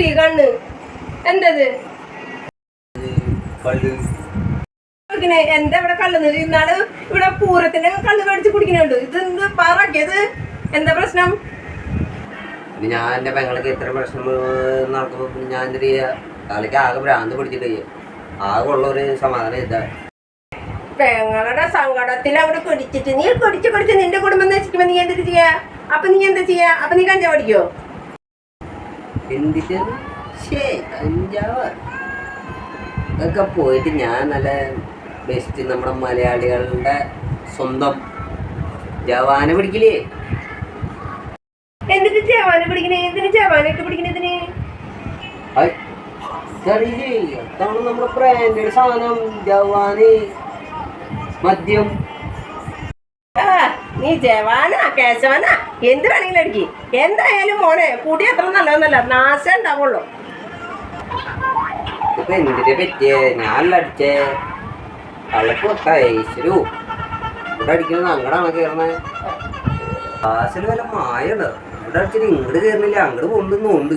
Tea കണ്ണ്. എന്തത് എന്താ ഇവിടെ ഇന്നാൾ ഇവിടെ പൂരത്തിന്റെ കള്ള് മേടിച്ച് കുടിക്കുന്നുണ്ട്. ഇത് എന്ത് പാറാക്കിയത്? എന്താ പ്രശ്നം? ഞാൻ എന്റെ പെങ്ങൾക്ക് ഇത്ര പ്രശ്നം നടക്കുമ്പോൾ ഞാൻ എന്ത് ചെയ്യുക കാലയ്ക്ക് ആകെ ഭ്രാന്ത് പിടിച്ചിട്ട് ആകെ ഉള്ള ഒരു സമാധാനം ഇതാ. പെങ്ങളുടെ സങ്കടത്തിൽ അവിടെ കുടിച്ചിട്ട് നീ കുടിച്ച് കുടിച്ച് നിന്റെ കുടുംബം നശിക്കുമ്പോ നീ എന്താ ചെയ്യാ? അപ്പൊ നീ എന്താ ചെയ്യാ? അപ്പൊ നീ കഞ്ചാവ് പഠിക്കോ എന്തിട്ട്? ശേ കഞ്ചാവ്. ഇതൊക്കെ പോയിട്ട് ഞാൻ നല്ല ബെസ്റ്റ് നമ്മുടെ മലയാളികളുടെ സ്വന്തം ജവാനെ പിടിക്കില്ലേ? ജവാന് പിടിക്കണേ? എന്തിന് ജവാനൊക്കെ അതാണ് നമ്മുടെ ബ്രാൻഡഡ് സാധനം ജവാന് മദ്യം. നീ ജവാനാ കേശവനാ. എന്ത് വേണമെങ്കിലും അടിക്ക്. എന്തായാലും മോനെ കൂടി അത്ര നല്ലതെന്നല്ല. നാശം ഉണ്ടാവുള്ളൂ. ഇപ്പൊ എന്തിനെ പറ്റിയേ? ഞാനല്ല അടിച്ചേ. ഇവിടെ അടിക്കുന്നത് അങ്ങടാണ് കയറണേ ക്ലാസ്സിൽ വല്ല മായുണ്ടോ ഇവിടെ അടിച്ചിട്ട് ഇങ്ങോട്ട് കയറുന്നില്ല അങ്ങോട്ട് കൊണ്ടുവന്നുണ്ട്